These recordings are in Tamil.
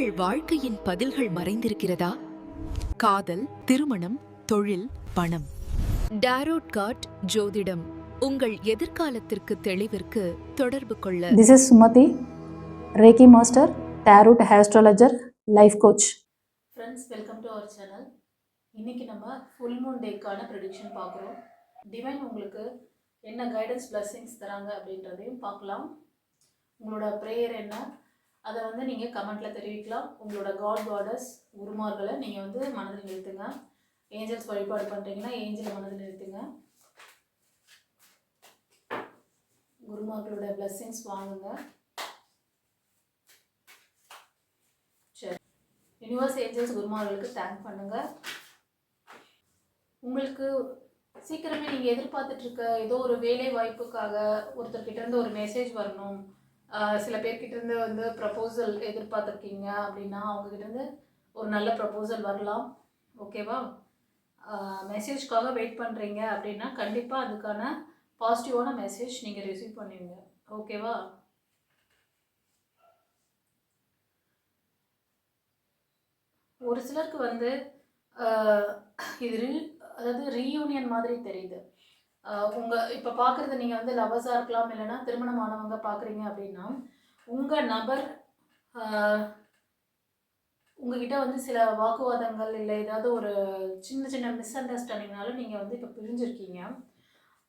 உங்கள் வாழ்க்கையின் பதில்கள் மறைந்திருக்கிறதா? காதல் திருமணம் தொழில் பணம். டாரோட் காட் ஜோதிடம். உங்கள் எதிர்காலத்திற்கு தெளிவிற்கு தொடர்பு கொள்ள. This is Sumati, Reiki Master, Tarot Astrologer, Life Coach. Friends welcome to our channel இன்னைக்கு நம்ம ஃபுல் மூன் டேக்கான ப்ரெடிக்ஷன் பார்க்குறோம். டிவைன் உங்களுக்கு என்ன கைடன்ஸ் blessings தராங்க அப்படின்றதையும் பார்க்கலாம். உங்களோட ப்ரேயர் என்ன? அதை வந்து நீங்கள் கமெண்ட்டில் தெரிவிக்கலாம். உங்களோட காட் காடஸ் குருமார்களை நீங்கள் வந்து மனதில் நிறுத்துங்க. ஏஞ்சல்ஸ் வழிபாடு பண்ணுறீங்கன்னா ஏஞ்சலை மனதில் நிறுத்துங்க. குருமார்களோட பிளஸ்ஸிங்ஸ் வாங்குங்க. சரி. யூனிவர்ஸ் ஏஞ்சல்ஸ் குருமார்களுக்கு தேங்க் பண்ணுங்க. உங்களுக்கு சீக்கிரமே நீங்கள் எதிர்பார்த்துட்ருக்க ஏதோ ஒரு வேலை வாய்ப்புக்காக ஒருத்தர்கிட்ட இருந்து ஒரு மெசேஜ் வரணும். சில பேர்கிட்ட இருந்து வந்து ப்ரப்போசல் எதிர்பார்த்துருக்கீங்க அப்படின்னா அவங்க இருந்து ஒரு நல்ல ப்ரப்போசல் வரலாம். ஓகேவா மெசேஜ்க்காக வெயிட் பண்ணுறீங்க அப்படின்னா கண்டிப்பாக அதுக்கான பாசிட்டிவான மெசேஜ் நீங்கள் ரிசீவ் பண்ணுவீங்க. ஓகேவா ஒரு சிலருக்கு வந்து இது ரீ அதாவது ரீயூனியன் மாதிரி தெரியுது. உங்கள் உங்க இப்போ பார்க்குறது நீங்கள் வந்து லவர்ஸாக இருக்கலாம் இல்லைன்னா திருமணமானவங்க பார்க்குறீங்க அப்படின்னா உங்கள் நபர் உங்ககிட்ட வந்து சில வாக்குவாதங்கள் இல்லை ஏதாவது ஒரு சின்ன சின்ன மிஸ் அண்டர்ஸ்டாண்டிங்னால நீங்கள் வந்து இப்போ பிரிஞ்சிருக்கீங்க.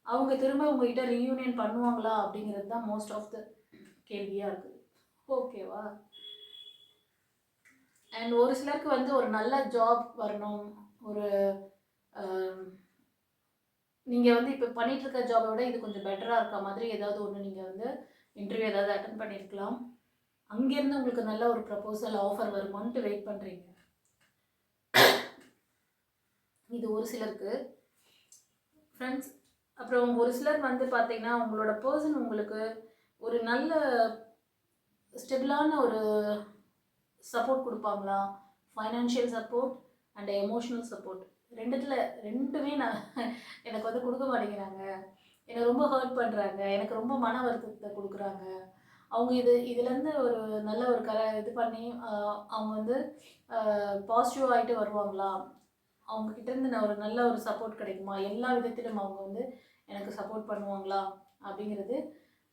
அவங்க திரும்ப உங்ககிட்ட ரீயூனியன் பண்ணுவாங்களா அப்படிங்கிறது தான் மோஸ்ட் ஆஃப் த கேள்வியாக இருக்குது. ஓகேவா அண்ட் ஒரு சிலருக்கு வந்து ஒரு நல்ல ஜாப் வரணும் ஒரு நீங்கள் வந்து இப்போ பண்ணிகிட்டு இருக்க ஜாபை விட இது கொஞ்சம் பெட்டராக இருக்க மாதிரி ஏதாவது ஒன்று நீங்கள் வந்து இன்டர்வியூ ஏதாவது அட்டன் பண்ணியிருக்கலாம் அங்கேருந்து உங்களுக்கு நல்ல ஒரு ப்ரப்போசல் ஆஃபர் வருமான்ட்டு வெயிட் பண்ணுறீங்க இது ஒரு சிலருக்கு. ஃப்ரெண்ட்ஸ் அப்புறம் ஒரு சிலர் வந்து பார்த்தீங்கன்னா உங்களோட பர்சன் உங்களுக்கு ஒரு நல்ல ஸ்டெபிளான ஒரு சப்போர்ட் கொடுப்பாங்களா? Financial support and emotional support ரெண்டுத்தில் ரெண்டுமே நான் எனக்கு வந்து கொடுக்க மாட்டேங்கிறாங்க. என்னை ரொம்ப ஹர்ட் பண்ணுறாங்க எனக்கு ரொம்ப மன வருத்தத்தை கொடுக்குறாங்க. அவங்க இது இதுலேருந்து ஒரு நல்ல ஒரு கர இது பண்ணி அவங்க வந்து பாசிட்டிவ் ஆகிட்டு வருவாங்களா? அவங்கக்கிட்டேருந்து நான் ஒரு நல்ல ஒரு சப்போர்ட் கிடைக்குமா? எல்லா விதத்திலும் அவங்க வந்து எனக்கு சப்போர்ட் பண்ணுவாங்களா? அப்படிங்கிறது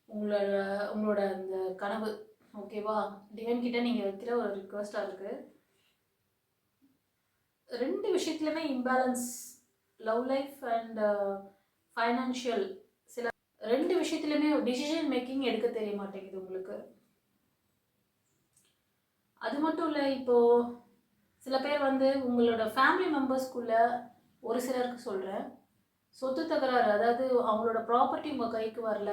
உங்களோட உங்களோட அந்த கனவு. ஓகேவா டிவன் கிட்ட நீங்கள் வைக்கிற ஒரு ரிக்வஸ்ட்டாக இருக்குது ரெண்டு விஷயத்துலையுமே imbalance love life and financial சில ரெண்டு விஷயத்துலையுமே டிசிஷன் மேக்கிங் எடுக்க தெரிய மாட்டேங்குது உங்களுக்கு. அது மட்டும் இல்லை இப்போது சில பேர் வந்து உங்களோட ஃபேமிலி மெம்பர்ஸ்குள்ள ஒரு சிலருக்கு சொல்கிறேன் சொத்து தகராறு அதாவது அவங்களோட ப்ராப்பர்ட்டி உங்கள் கைக்கு வரல.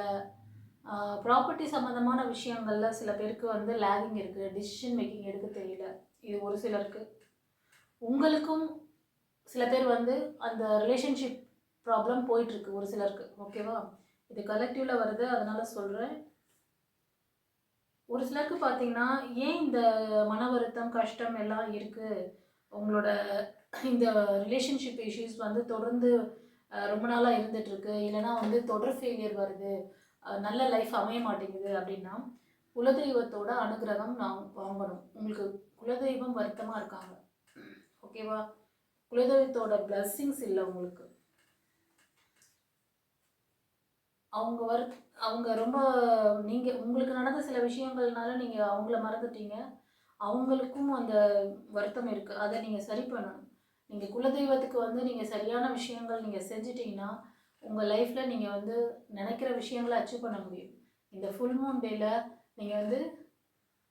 ப்ராப்பர்ட்டி சம்மந்தமான விஷயங்களில் சில பேருக்கு வந்து லேகிங் இருக்குது டிசிஷன் மேக்கிங் எடுக்க தெரியல. இது ஒரு சிலருக்கு. உங்களுக்கும் சில பேர் வந்து அந்த ரிலேஷன்ஷிப் ப்ராப்ளம் போயிட்டுருக்கு ஒரு சிலருக்கு ஓகேவா இது கலெக்டிவில் வருது அதனால் சொல்கிறேன் ஒரு சிலருக்கு பார்த்தீங்கன்னா ஏன் இந்த மன வருத்தம் கஷ்டம் எல்லாம் இருக்குது உங்களோட இந்த ரிலேஷன்ஷிப் இஷ்யூஸ் வந்து தொடர்ந்து ரொம்ப நாளாக இருந்துகிட்ருக்கு இல்லைன்னா வந்து தொடர் ஃபெயிலியர் வருது. நல்ல லைஃப் அமைய மாட்டேங்குது அப்படின்னா குலதெய்வத்தோட அனுகிரகம் நான் வாங்கணும். உங்களுக்கு குலதெய்வம் வருத்தமாக இருக்காங்க. ஓகேவா? குலதெய்வத்தோட பிளஸ்ஸிங்ஸ் இல்லை உங்களுக்கு. அவங்க வரு அவங்க ரொம்ப நீங்கள் உங்களுக்கு நடந்த சில விஷயங்கள்னால நீங்கள் அவங்கள மறந்துட்டீங்க. அவங்களுக்கும் அந்த வருத்தம் இருக்குது அதை நீங்கள் சரி பண்ணணும். நீங்கள் குலதெய்வத்துக்கு வந்து நீங்கள் சரியான விஷயங்கள் நீங்கள் செஞ்சிட்டிங்கன்னா உங்கள் லைஃப்பில் நீங்கள் வந்து நினைக்கிற விஷயங்களை அச்சீவ் பண்ண முடியும். இந்த ஃபுல் மூன் டேயில் நீங்கள் வந்து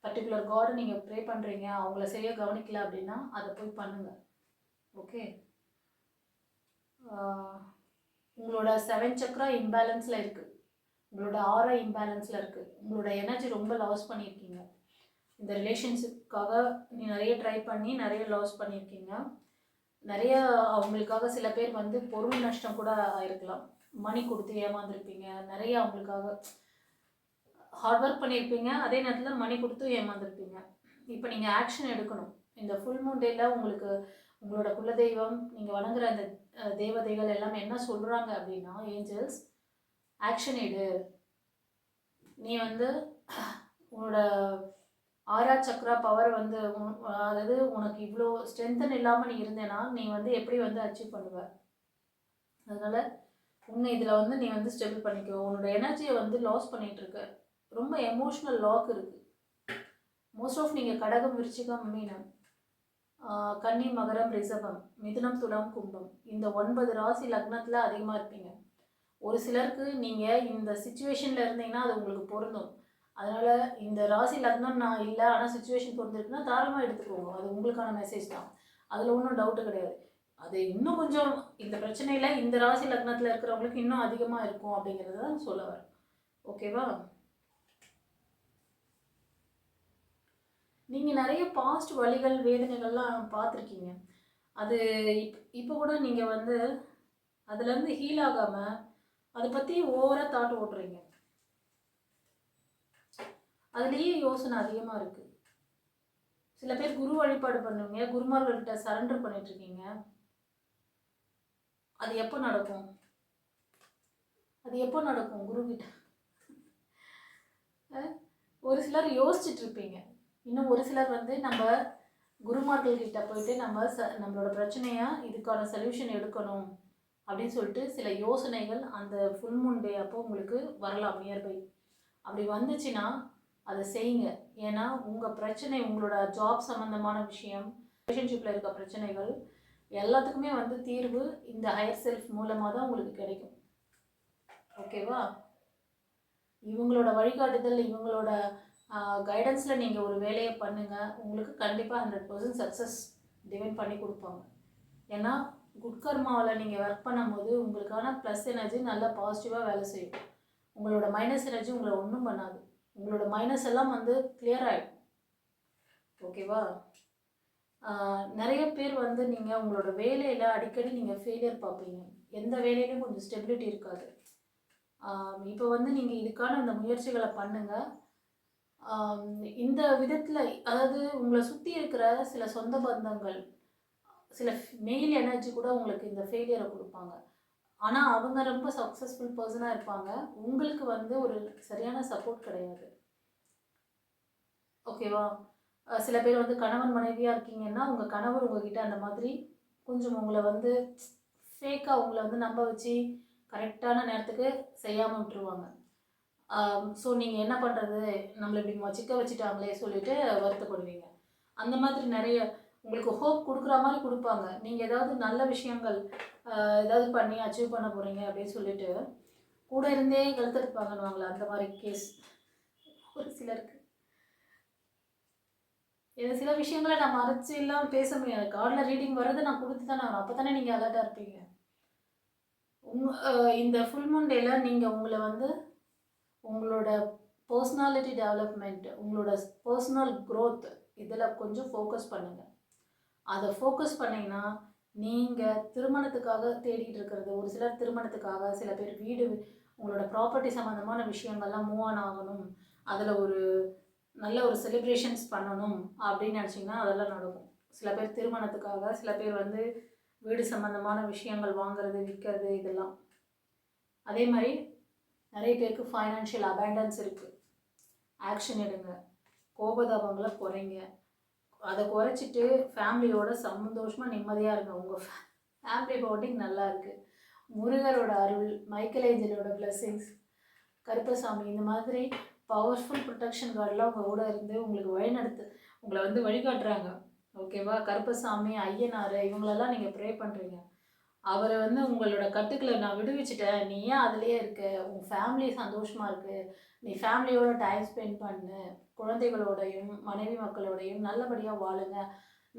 பர்டிகுலர் காடை நீங்கள் ப்ரே பண்ணுறீங்க அவங்கள சரியாக கவனிக்கல அப்படின்னா அதை போய் பண்ணுங்கள் ஓகே உங்களோட செவன் சக்ரா இம்பேலன்ஸில் இருக்குது உங்களோட ஆரா இம்பேலன்ஸில் இருக்குது உங்களோட எனர்ஜி ரொம்ப லாஸ் பண்ணியிருக்கீங்க. இந்த ரிலேஷன்ஷிப்காக நீ நிறைய ட்ரை பண்ணி நிறைய லாஸ் பண்ணியிருக்கீங்க. நிறைய அவங்களுக்காக சில பேர் வந்து பொருள் நஷ்டம் கூட ஆயிருக்கலாம். மணி கொடுத்து ஏமாந்துருப்பீங்க. நிறைய அவங்களுக்காக ஹார்ட் ஒர்க் பண்ணியிருப்பீங்க அதே நேரத்தில் மணி கொடுத்து ஏமாந்துருப்பீங்க. இப்போ நீங்கள் ஆக்ஷன் எடுக்கணும். இந்த ஃபுல் மூன் டேயில் உங்களுக்கு உங்களோட குலதெய்வம் நீங்கள் வணங்குற அந்த தேவதைகள் எல்லாமே என்ன சொல்கிறாங்க அப்படின்னா ஏஞ்சல்ஸ் ஆக்ஷன் எடு. நீ வந்து உன்னோட ஆறா சக்ரா பவர் வந்து உன்- அதாவது உனக்கு இவ்வளோ ஸ்ட்ரென்தன் இல்லாமல் நீ இருந்தேன்னா நீ வந்து எப்படி வந்து அச்சீவ் பண்ணுவ? அதனால உன்னை இதில் வந்து நீ வந்து ஸ்டெபிள் பண்ணிக்கோ. உன்னோட எனர்ஜியை வந்து லாஸ் பண்ணிகிட்ருக்க ரொம்ப எமோஷ்னல் லாக் இருக்கு. மோஸ்ட் ஆஃப் நீங்கள் கடகம் விருச்சிகம் மீனம் கன்னி மகரம் ரிஷபம் மிதுனம் துலாம் கும்பம் இந்த ஒன்பது ராசி லக்னத்தில் அதிகமாக இருப்பீங்க. ஒரு சிலருக்கு நீங்கள் இந்த சுச்சுவேஷனில் இருந்தீங்கன்னா அது உங்களுக்கு பொருந்தும். அதனால் இந்த ராசி லக்னம் நான் இல்லை ஆனால் சுச்சுவேஷன் பொருந்திருக்குன்னா தாராளமாக எடுத்துக்கோங்க. அது உங்களுக்கான மெசேஜ் தான். அதில் ஒன்றும் டவுட்டு கிடையாது. அது இன்னும் கொஞ்சம் இந்த பிரச்சனையில் இந்த ராசி லக்னத்தில் இருக்கிறவங்களுக்கு இன்னும் அதிகமாக இருக்கும் அப்படிங்கிறத தான் சொல்ல வரேன். ஓகேவா நீங்கள் நிறைய பாஸ்ட் வழிகள் வேதனைகள்லாம் பார்த்துருக்கீங்க. அது இப் இப்போ கூட நீங்கள் வந்து அதுலேருந்து ஹீல் ஆகாமல் அதை பற்றி ஓவராக தாட் ஓட்டுறீங்க. அதுலேயே யோசனை அதிகமாக இருக்குது சில பேர் குரு வழிபாடு பண்ணுவீங்க குருமார்கள்கிட்ட சரண்டர் பண்ணிட்டுருக்கீங்க. அது எப்போ நடக்கும்? அது எப்போ நடக்கும் குரு ஒரு சிலர் யோசிச்சுட்டு இருப்பீங்க இன்னும் ஒரு சிலர் வந்து நம்ம குருமார்கள்கிட்ட போயிட்டு நம்ம ச நம்மளோட பிரச்சனையாக இதுக்கான சொல்யூஷன் எடுக்கணும் அப்படின்னு சொல்லிட்டு சில யோசனைகள் அந்த ஃபுல் மூன் டே அப்போ உங்களுக்கு வரலாம் நியர்பை அப்படி வந்துச்சுன்னா அதை செய்யுங்க. ஏன்னா உங்கள் பிரச்சனை உங்களோட ஜாப் சம்மந்தமான விஷயம் ரிலேஷன்ஷிப்பில் இருக்க பிரச்சனைகள் எல்லாத்துக்குமே வந்து தீர்வு இந்த ஹையர் செல்ஃப் மூலமாக தான் உங்களுக்கு கிடைக்கும். ஓகேவா இவங்களோட வழிகாட்டுதல் இவங்களோட கைடன்ஸில் நீங்கள் ஒரு வேலையை பண்ணுங்கள் உங்களுக்கு கண்டிப்பாக ஹண்ட்ரட் பர்சன்ட் சக்ஸஸ் டிவைன் பண்ணி கொடுப்பாங்க. ஏன்னா குட் கர்மாவில் நீங்கள் ஒர்க் பண்ணும்போது உங்களுக்கான ப்ளஸ் எனர்ஜி நல்லா பாசிட்டிவாக வேலை செய்யும். உங்களோட மைனஸ் எனர்ஜி உங்களை ஒன்றும் பண்ணாது. உங்களோட மைனஸ் எல்லாம் வந்து கிளியர் ஆகிடும் ஓகேவா நிறைய பேர் வந்து நீங்கள் உங்களோட வேலையில் அடிக்கடி நீங்கள் ஃபெயிலியர் பார்ப்பீங்க. எந்த வேலையிலையும் கொஞ்சம் ஸ்டெபிலிட்டி இருக்காது. இப்போ வந்து நீங்கள் இதுக்கான இந்த முயற்சிகளை பண்ணுங்கள் இந்த விதத்தில் அதாவது உங்களை சுற்றி இருக்கிற சில சொந்த பந்தங்கள் சில மெயில் எனர்ஜி கூட உங்களுக்கு இந்த ஃபெயிலியரை கொடுப்பாங்க. ஆனால் அவங்க ரொம்ப சக்ஸஸ்ஃபுல் பர்சனாக இருப்பாங்க. உங்களுக்கு வந்து ஒரு சரியான சப்போர்ட் கிடையாது. ஓகேவா சில பேர் வந்து கணவன் மனைவியாக இருக்கீங்கன்னா உங்கள் கணவர் உங்ககிட்ட அந்த மாதிரி கொஞ்சம் உங்களை வந்து ஃபேக்காக உங்களை வந்து நம்ப வச்சு கரெக்டான நேரத்துக்கு செய்யாமல் விட்டுருவாங்க. ஸோ நீங்கள் என்ன பண்ணுறது நம்மளை இப்படி மச்சிக்க வச்சுட்டாங்களே சொல்லிட்டு வருத்தப்படுவீங்க. அந்த மாதிரி நிறைய உங்களுக்கு ஹோப் கொடுக்குற மாதிரி கொடுப்பாங்க. நீங்கள் ஏதாவது நல்ல விஷயங்கள் ஏதாவது பண்ணி அச்சீவ் பண்ண போகிறீங்க அப்படின்னு சொல்லிட்டு கூட இருந்தே கழுத்தெடுப்பாங்கன்னுவாங்களே அந்த மாதிரி கேஸ் ஒரு சிலருக்கு. இது சில விஷயங்களை நான் மறைச்சு இல்லாமல் பேச முடியாது. கார்டில் ரீடிங் வர்றது நான் கொடுத்து தானே ஆகணும். அப்போ தானே நீங்கள் அலர்ட்டாக இருப்பீங்க. உங்க இந்த ஃபுல் மூன் டேயில் நீங்கள் உங்களை வந்து உங்களோட பர்சனாலிட்டி டெவலப்மெண்ட் உங்களோட பர்சனல் க்ரோத் இதில் கொஞ்சம் ஃபோக்கஸ் பண்ணுங்கள் அதை ஃபோக்கஸ் பண்ணிங்கன்னா நீங்கள் திருமணத்துக்காக தேடிட்டு இருக்கிறது ஒரு சிலர் திருமணத்துக்காக சில பேர் வீடு உங்களோட ப்ராப்பர்ட்டி சம்மந்தமான விஷயங்கள்லாம் மூவ் ஆன் ஆகணும். அதில் ஒரு நல்ல ஒரு செலிப்ரேஷன்ஸ் பண்ணணும் அப்படின்னு நினச்சிங்கன்னா அதெல்லாம் நடக்கும். சில பேர் திருமணத்துக்காக சில பேர் வந்து வீடு சம்மந்தமான விஷயங்கள் வாங்குறது விற்கிறது இதெல்லாம். அதே மாதிரி நிறைய பேருக்கு ஃபைனான்ஷியல் அபேண்டன்ஸ் இருக்குது ஆக்ஷன் எடுங்க. கோபதாபங்களை குறைங்க. அதை குறைச்சிட்டு ஃபேமிலியோட சந்தோஷமாக நிம்மதியாக இருங்க. உங்கள் ஃபேமிலி போட்டிங் நல்லா இருக்குது முருகரோட அருள் மைக்கேலேஞ்சலோட பிளெஸ்ஸிங்ஸ் கருப்பசாமி இந்த மாதிரி பவர்ஃபுல் ப்ரொடெக்ஷன் கார்டெலாம் உங்கள் கூட இருந்து உங்களுக்கு வழிநடத்து உங்களை வந்து வழிகாட்டுறாங்க. ஓகேவா கருப்பசாமி ஐயனார் இவங்களெல்லாம் நீங்கள் ப்ரே பண்ணுறீங்க அவரை வந்து உங்களோட கட்டுக்களை நான் விடுவிச்சிட்டேன். நீ ஏன் அதுலேயே இருக்க? உன் ஃபேமிலி சந்தோஷமாக இருக்கு. நீ ஃபேமிலியோட டைம் ஸ்பெண்ட் பண்ணு. குழந்தைகளோடையும் மனைவி மக்களோடையும் நல்லபடியாக வாழுங்க.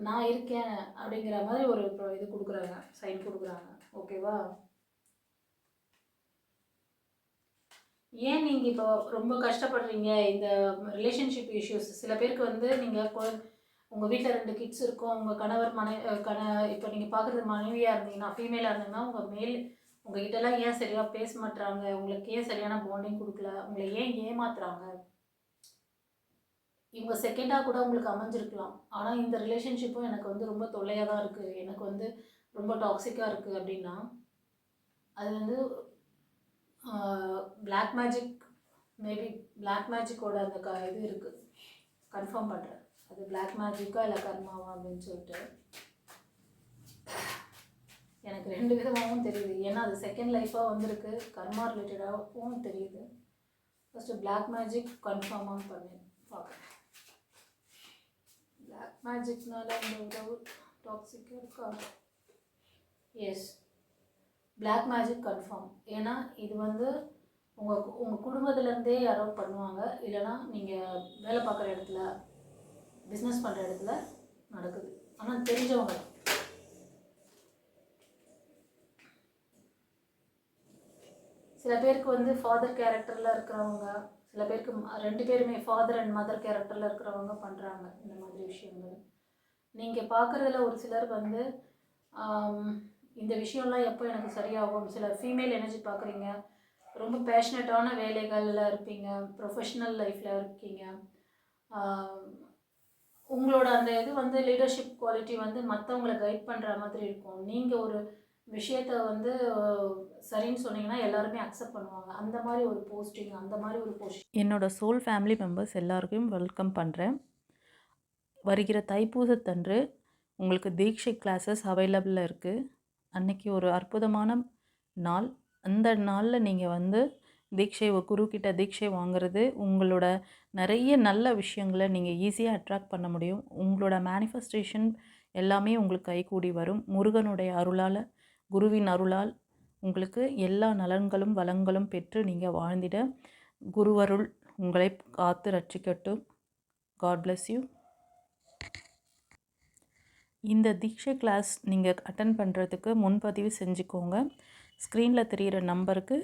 நான் இருக்கேன் அப்படிங்கிற மாதிரி ஒரு இது கொடுக்குறாங்க. சைன் கொடுக்குறாங்க. ஓகேவா ஏன் நீங்கள் இப்போ ரொம்ப கஷ்டப்படுறீங்க? இந்த ரிலேஷன்ஷிப் இஷ்யூஸ் சில பேருக்கு வந்து நீங்கள் உங்கள் வீட்டில் ரெண்டு கிட்ஸ் இருக்கும். உங்கள் கணவர் மனை கண இப்போ நீங்கள் பார்க்குறது மனைவியாக இருந்தீங்கன்னா ஃபீமேலாக இருந்தீங்கன்னா உங்கள் மேல் உங்ககிட்டலாம் ஏன் சரியாக பேச மாட்டுறாங்க உங்களுக்கு ஏன் சரியான பாண்டிங் கொடுக்கல? உங்களை ஏன் ஏமாத்துறாங்க? இவங்க செகண்டாக கூட உங்களுக்கு அமைஞ்சிருக்கலாம். ஆனால் இந்த ரிலேஷன்ஷிப்பும் எனக்கு வந்து ரொம்ப தொல்லையாக தான் இருக்குது எனக்கு வந்து ரொம்ப டாக்ஸிக்காக இருக்குது அப்படின்னா அது வந்து பிளாக் மேஜிக் மேபி பிளாக் மேஜிக்கோட அந்த க இது இருக்குது கன்ஃபார்ம் பண்ணுறேன் அது பிளாக் மேஜிக்கா இல்லை கர்மாவா அப்படின்னு சொல்லிட்டு. எனக்கு ரெண்டு விதமாகவும் தெரியுது. ஏன்னா அது செகண்ட் லைஃபாக வந்திருக்கு. கர்மா ரிலேட்டடாகவும் தெரியுது. ஃபஸ்ட்டு பிளாக் மேஜிக் கன்ஃபார்மாக பண்ணி பார்க்குறேன். பிளாக் மேஜிக்னால இந்த உறவு டாக்ஸிக்காக இருக்கா? எஸ் பிளாக் மேஜிக் கன்ஃபார்ம் ஏன்னா இது வந்து உங்கள் உங்கள் குடும்பத்துலேருந்தே யாரோ பண்ணுவாங்க. இல்லைன்னா நீங்கள் வேலை பார்க்குற இடத்துல பிஸ்னஸ் பண்ணுற இடத்துல நடக்குது. ஆனால் தெரிஞ்சவங்க. தான். சில பேருக்கு வந்து ஃபாதர் கேரக்டரில் இருக்கிறவங்க சில பேருக்கு ரெண்டு பேருமே ஃபாதர் அண்ட் மதர் கேரக்டரில் இருக்கிறவங்க பண்ணுறாங்க இந்த மாதிரி விஷயங்கள். நீங்கள் பார்க்குறதுல ஒரு சிலர் வந்து இந்த விஷயம்லாம் எப்போ எனக்கு சரியாகும்? சில ஃபீமேல் எனர்ஜி பார்க்குறீங்க ரொம்ப பேஷனட்டான வேலைகளில் இருப்பீங்க ப்ரொஃபஷ்னல் லைஃப்பில் இருக்கீங்க. உங்களோட அந்த இது வந்து லீடர்ஷிப் குவாலிட்டி வந்து மற்றவங்கள கைட் பண்ணுற மாதிரி இருக்கும். நீங்கள் ஒரு விஷயத்த வந்து சரின்னு சொன்னீங்கன்னா எல்லாருமே அக்செப்ட் பண்ணுவாங்க. அந்த மாதிரி ஒரு போஸ்டிங் அந்த மாதிரி ஒரு போஸ்டிங் என்னோட சோல் ஃபேமிலி மெம்பர்ஸ் எல்லாருக்கும் வெல்கம் பண்ணுறேன் வருகிற தைப்பூசத்தன்று உங்களுக்கு தீட்சை கிளாஸஸ் அவைலபிளாக இருக்குது அன்னைக்கு ஒரு அற்புதமான நாள். அந்த நாளில் நீங்கள் வந்து தீட்சை குருக்கிட்ட தீட்சை வாங்குறது உங்களோட நிறைய நல்ல விஷயங்களை நீங்கள் ஈஸியாக அட்ராக்ட் பண்ண முடியும். உங்களோட மேனிஃபெஸ்டேஷன் எல்லாமே உங்களுக்கு கைகூடி வரும். முருகனுடைய அருளால் குருவின் அருளால் உங்களுக்கு எல்லா நலன்களும் வளங்களும் பெற்று நீங்கள் வாழ்ந்திட குருவருள் உங்களை காத்து ரட்சிக்கட்டும். காட் பிளஸ் யூ இந்த தீட்சை கிளாஸ் நீங்கள் அட்டன் பண்ணுறதுக்கு முன்பதிவு செஞ்சுக்கோங்க. ஸ்க்ரீனில் தெரிகிற நம்பருக்கு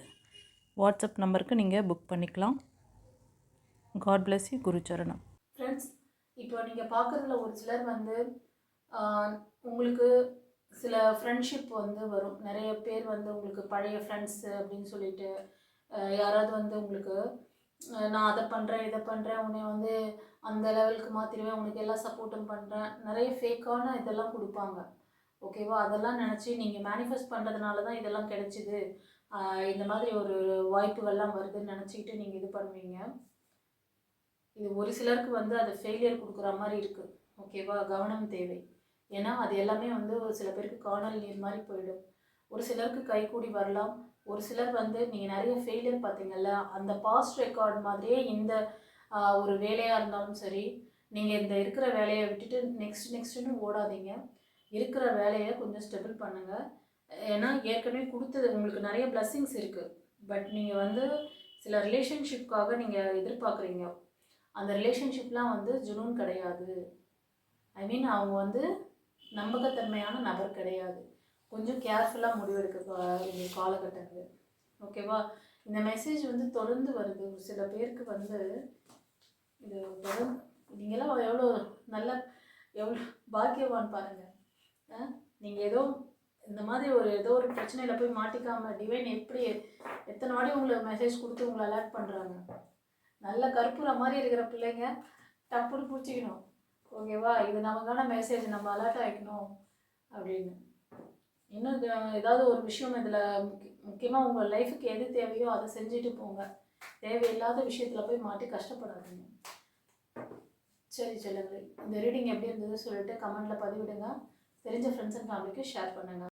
வாட்ஸ்அப் நம்பருக்கு நீங்கள் புக் பண்ணிக்கலாம். காட் பிளஸ் யூ குருச்சரணம். ஃப்ரெண்ட்ஸ் இப்போ நீங்கள் பார்க்குறதுல ஒரு சிலர் வந்து உங்களுக்கு சில ஃப்ரெண்ட்ஷிப் வந்து வரும். நிறைய பேர் வந்து உங்களுக்கு பழைய ஃப்ரெண்ட்ஸு அப்படின்னு சொல்லிட்டு யாராவது வந்து உங்களுக்கு நான் அதை பண்ணுறேன் இதை பண்ணுறேன் உன்னை வந்து அந்த லெவலுக்கு மாற்றிடுவேன் உனக்கு எல்லா சப்போர்ட்டும் பண்ணுறேன் நிறைய ஃபேக்கான இதெல்லாம் கொடுப்பாங்க. ஓகேவா அதெல்லாம் நினச்சி நீங்கள் மேனிஃபெஸ்ட் பண்ணுறதுனால தான் இதெல்லாம் கிடைச்சிது. இந்த மாதிரி ஒரு வாய்ப்புகள்லாம் வருதுன்னு நினச்சிக்கிட்டு நீங்கள் இது பண்ணுவீங்க. இது ஒரு சிலருக்கு வந்து அது ஃபெயிலியர் கொடுக்குற மாதிரி இருக்குது ஓகேவா கவனம் தேவை. ஏன்னா அது எல்லாமே வந்து ஒரு சில பேருக்கு காணல் நீர் மாதிரி போயிடும். ஒரு சிலருக்கு கைகூடி வரலாம். ஒரு சிலர் வந்து நீங்கள் நிறைய ஃபெயிலியர் பார்த்தீங்கல்ல அந்த பாஸ்ட் ரெக்கார்ட் மாதிரியே இந்த ஒரு வேலையாக இருந்தாலும் சரி நீங்கள் இந்த இருக்கிற வேலையை விட்டுட்டு நெக்ஸ்ட் நெக்ஸ்ட்டுன்னு ஓடாதீங்க. இருக்கிற வேலையை கொஞ்சம் ஸ்டெபிள் பண்ணுங்கள் ஏன்னா ஏற்கனவே கொடுத்தது உங்களுக்கு நிறைய பிளஸ்ஸிங்ஸ் இருக்குது பட் நீங்கள் வந்து சில ரிலேஷன்ஷிப்காக நீங்கள் எதிர்பார்க்குறீங்க. அந்த ரிலேஷன்ஷிப்லாம் வந்து ஜுனூன் கிடையாது. ஐ மீன் அவங்க வந்து நம்பகத்தன்மையான நபர் கிடையாது. கொஞ்சம் கேர்ஃபுல்லாக முடிவெடுக்க இந்த காலகட்டங்கள். ஓகேவா இந்த மெசேஜ் வந்து தொடர்ந்து வருது. ஒரு சில பேருக்கு வந்து இது தொடர்ந்து நீங்களாம் எவ்வளோ நல்ல எவ்வளோ பாக்கியவான் பாருங்கள் நீங்கள் ஏதோ இந்த மாதிரி ஒரு ஏதோ ஒரு பிரச்சனையில் போய் மாட்டிக்காமல் டிவைன் எப்படி எத்தனை வாடி உங்களுக்கு மெசேஜ் கொடுத்து உங்களை அலர்ட் பண்ணுறாங்க நல்ல கற்பூரம் மாதிரி இருக்கிற பிள்ளைங்க டப்புன்னு பிடிச்சிக்கணும். ஓகேவா இது நமக்கான மெசேஜ் நம்ம அலர்ட் ஆகிக்கணும் அப்படின்னு. இன்னும் ஏதாவது ஒரு விஷயம் இதில் முக்கியமாக உங்கள் லைஃபுக்கு எது தேவையோ அதை செஞ்சுட்டு போங்க. தேவையில்லாத விஷயத்தில் போய் மாட்டி கஷ்டப்படாதீங்க. சரி செல்லுங்கள். இந்த ரீடிங் எப்படி இருந்தது சொல்லிட்டு கமெண்ட்டில் பதிவிடுங்க. தெரிஞ்ச ஃப்ரெண்ட்ஸ் அண்ட் ஃபேமிலிக்கு ஷேர் பண்ணுங்கள்